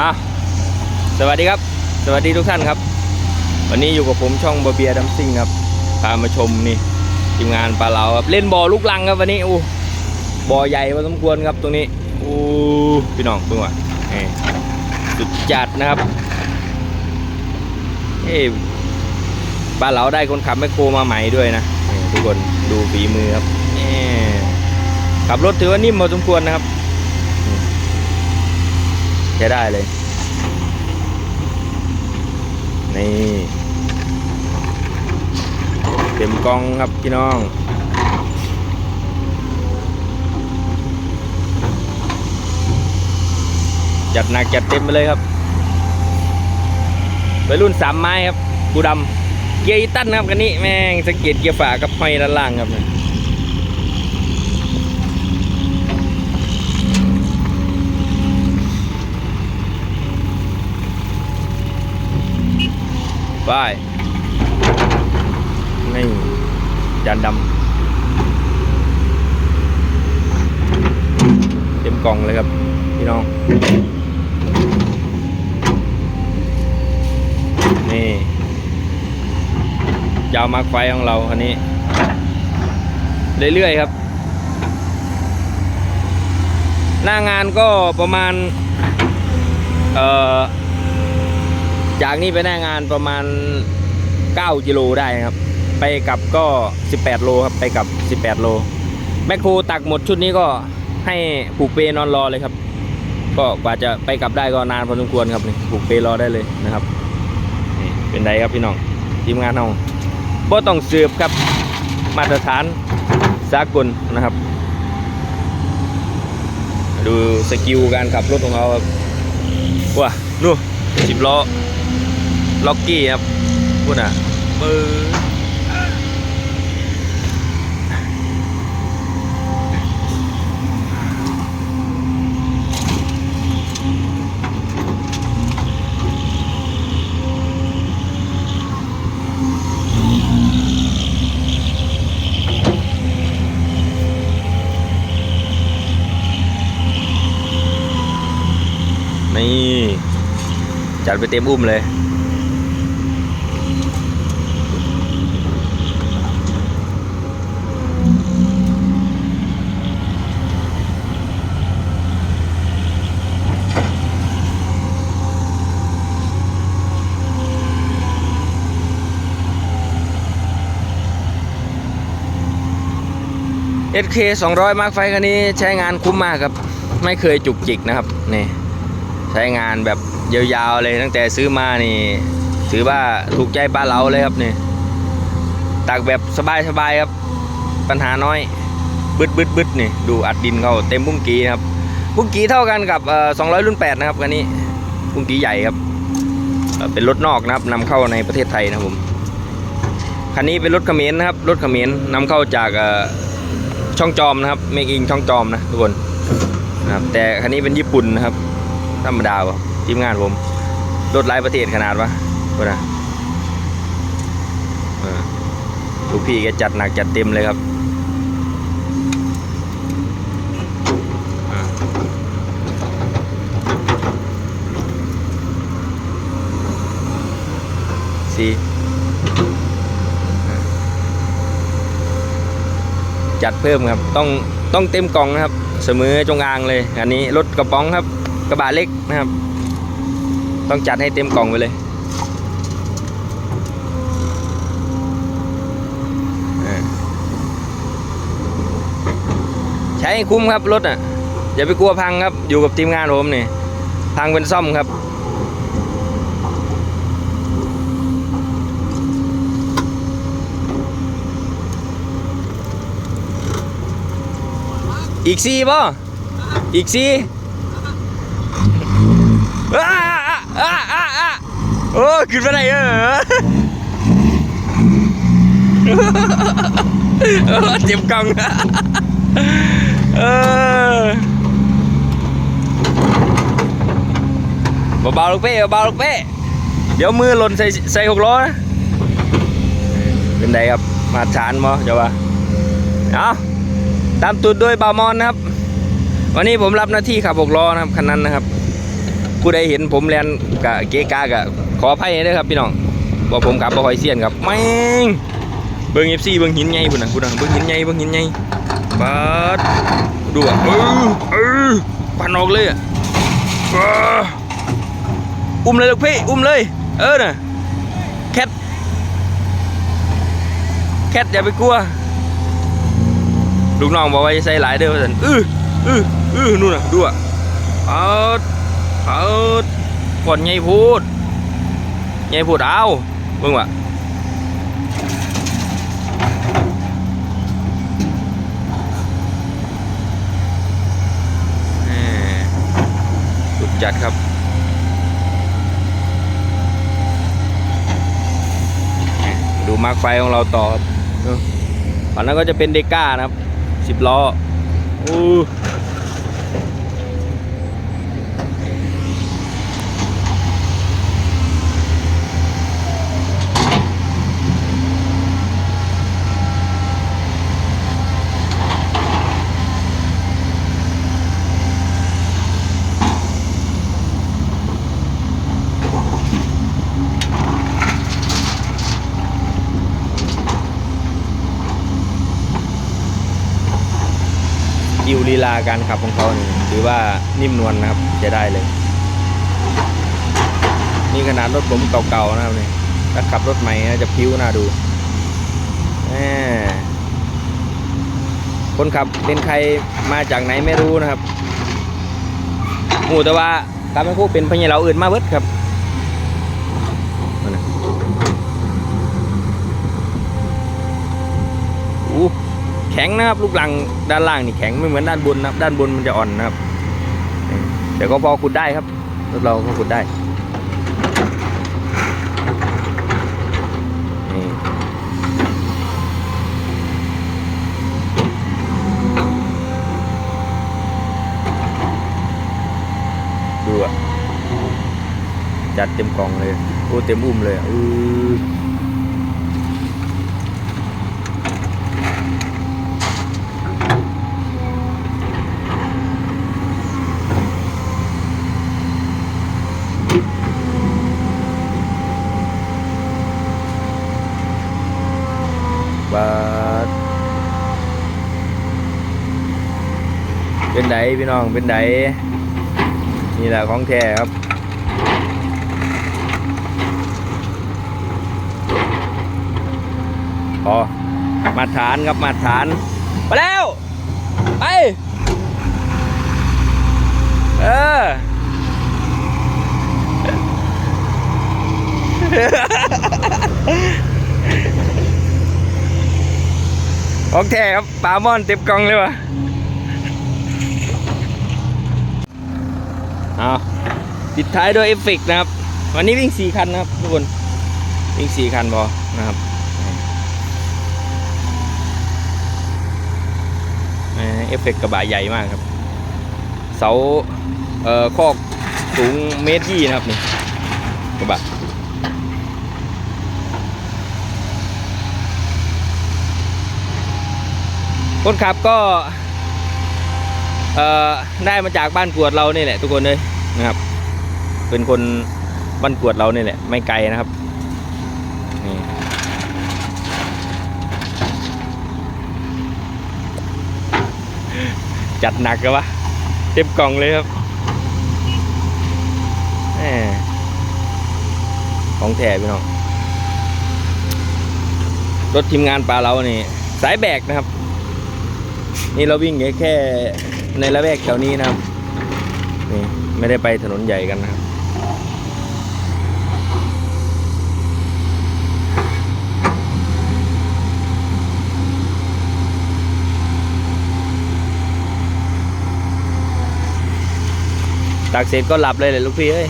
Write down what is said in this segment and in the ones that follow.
อะสวัสดีครับ สวัสดีทุกท่านครับ วันนี้อยู่กับผมช่องบะเบียดัมซิงครับพามาชมนี่ทีมงานปลาเหลาครับเล่นบ่อลูกลังครับวันนี้อู้บ่อใหญ่พอสมควรครับตรงนี้อู้พี่น้องเพิ่งว่าสุดจัดนะครับเอ้ปลาเหลาได้คนขับแมคโครมาใหม่ด้วยนะทุกคนดูฝีมือครับขับรถถือว่านิ่มพอสมควรนะครับ ใช้ได้เลย นี่ เต็มกองครับพี่น้อง จัดหนักจัดเต็มไปเลยครับวัยรุ่นสามไม้ครับกูดำเกียร์ตันครับกันนี้แม่งสังเกตเกียร์ฝากับห้อยด้านล่างครับ ไปนี่จานดำเต็มกล่องเลยครับพี่น้อง นี่ยาวมากไฟของเราคันนี้ เรื่อยๆครับ หน้างานก็ประมาณ เอ่อ จากนี้ไปหน้างานประมาณ 9กิโลได้ครับ ไปกลับก็ 18 โลครับ ไปกลับ 18 โล แมคโครตักหมดชุดนี้ก็ให้ผูกเปนอนรอเลยครับ ก็กว่าจะไปกลับได้ก็นานพอสมควรครับนี่ผูกเปรอได้เลยนะครับนี่เป็นไดครับพี่น้องทีมงานเราบ่ต้องสืบครับมาตรฐานสากลนะครับ ดูสกิลการขับรถของเขาครับว้านู่ สิบล้อล็อกกี้ครับพูดอะเบอร์นี่ จัดไปเต็มอุ้มเลย SK 200 Mark ไฟคันนี้ใช้งานคุ้มมากครับ ไม่เคยจุกจิกนะครับนี่ ใช้งานแบบยาวๆเลยตั้งแต่ซื้อมานี่ ถือว่าถูกใจป้าเหลาเลยครับนี่ตักแบบสบายๆครับ ปัญหาน้อยบึดบึดบึดนี่ดูอัดดินเขาเต็มบุ้งกีนะครับบุ้งกีเท่ากันกับเอ่อ200รุ่น8นะครับคันนี้บุ้งกีใหญ่ครับเเป็นรถนอกนะครับนำเข้าในประเทศไทยนะครับผมคันนี้เป็นรถเขมรนะครับรถเขมรนำเข้าจากช่องจอมนะครับเมกอิงช่องจอมนะทุกคนนะครับแต่คันนี้เป็นญี่ปุ่นนะครับ ธรรมดาวะทีมงานผมรถหลายประเทศขนาดวะคนนะลูกพี่แกจัดหนักจัดเต็มเลยครับสีจัดเพิ่มครับ ต้องต้องเต็มกล่องนะครับ เสมอจงอางเลย อันนี้รถกระป๋องครับ กระบะเล็กนะครับ ต้องจัดให้เต็มกล่องไปเลยใช้คุ้มครับรถอะอย่าไปกลัวพังครับ อยู่กับทีมงานผมนี่พังเป็นซ่อมครับอีกสี่ป่ะอีกสี่อ้าอ้าอ้าอ้า โอ้ขึ้นมาได้เออเจ็บกล่องเออเบาๆลูกเป้เบาๆลูกเป้เดี๋ยวมือหล่นใส่ใส่หกล้อนะเป็นไงครับมาชานมั้เจ้าวะเอาตามตูดโดยบาวมอนนะครับ วันนี้ผมรับหน้าที่ขับหกล้อนะครับคันนั้นนะครับ ผู้ใดเห็นผมแลนกะเกกะกะขออภัยด้วยครับพี่น้องว่าผมขับบ่ค่อยเซียนครับแม่งเบิ่ง FC เบิ่งหินใหญ่พุ่นน่ะพุ่นน่ะเบิ่งหินใหญ่เบิ่งหินใหญ่ปาดดูอะเออเออปันออกเลยอะอุ้มเลยลูกพี่อุ้มเลย เออน่ะแคทแคทอย่าไปกลัวลูกน้องบอกว่าจะใส่หลายเด้อว่าซั่นอื้ออื้ออื้อนู่นน่ะดูอะเอา เอาก่อนใหญ่พูดใหญ่พูดเอาเบิ่งวะแหม่สุดจัดครับดูมาร์กไฟของเราต่อครับเออฝั่งนั้นก็จะเป็นเดก้านะครับสิบล้ออู้ กิวลีลาการขับของเขาถือว่านิ่มนวลนะครับจะได้เลย นี่ขนาดรถผมเก่าๆนะครับนี่ถ้าขับรถใหม่จะพิ้วน่าดูคนขับเป็นใครมาจากไหนไม่รู้นะครับหมูแต่ว่าการไม่พูดเป็นพญาเราอื่นมาเบิดครับนั่นน่ะอู้แข็งนะครับ ลูกหลังด้านล่างนี่แข็งไม่เหมือนด้านบนนะครับ ด้านบนมันจะอ่อนนะครับแต่ก็พอขุดได้ครับรถเราก็ขุดได้นี่ดูอะจัดเต็มกล่องเลยโอ้เต็มอุ้มเลยอะอื บาทเป็นไดพี่น้องเป็นไดนี่แหละของแท้ครับพอมาฐานครับมาฐานมาแล้วไปเออ ของแท้ครับปลาม่อนเต็มกล่องเลยวะเอาปิดท้ายด้วยเอฟเฟกนะครับ วันนี้วิ่งสี่คันนะครับทุกคน วิ่งสี่คันพอนะครับเอฟเฟกกระบะใหญ่มากครับ เสาเอ่อคอกสูงเมตรยี่นะครับนี่กระบะ คนขับก็เอ่อได้มาจากบ้านกวดเรานี่แหละทุกคนเลยนะครับ เป็นคนบ้านกวดเรานี่แหละไม่ไกลนะครับนี่จัดหนักกันวะเต็มกล่องเลยครับแหมของแท้พี่น้องรถทีมงานปลาเรานี่สายแบกนะครับ นี่เราวิ่งแค่ในละแวกแถวนี้นะครับนี่ไม่ได้ไปถนนใหญ่กันนะครับตักเสร็จก็หลับเลยเลยลูกพี่เอ้ย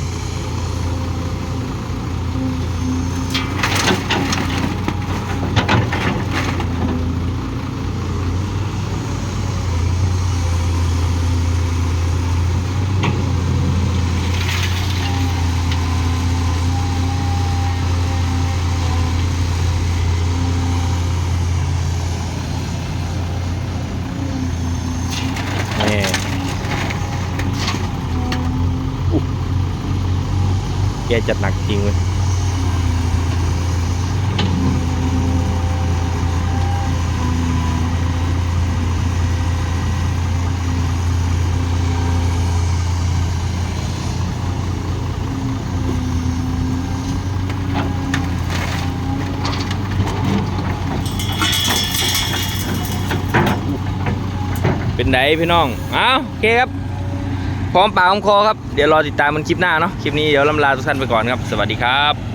นี่อุ๊ แกจัดหนักจริงเว้ยเป็นไดพี่น้อง อ้าวโอเคครับ พร้อมปากพร้อมคอครับ เดี๋ยวรอติดตามมันคลิปหน้าเนาะ คลิปนี้เดี๋ยวลำลาทุกท่านไปก่อนครับ สวัสดีครับ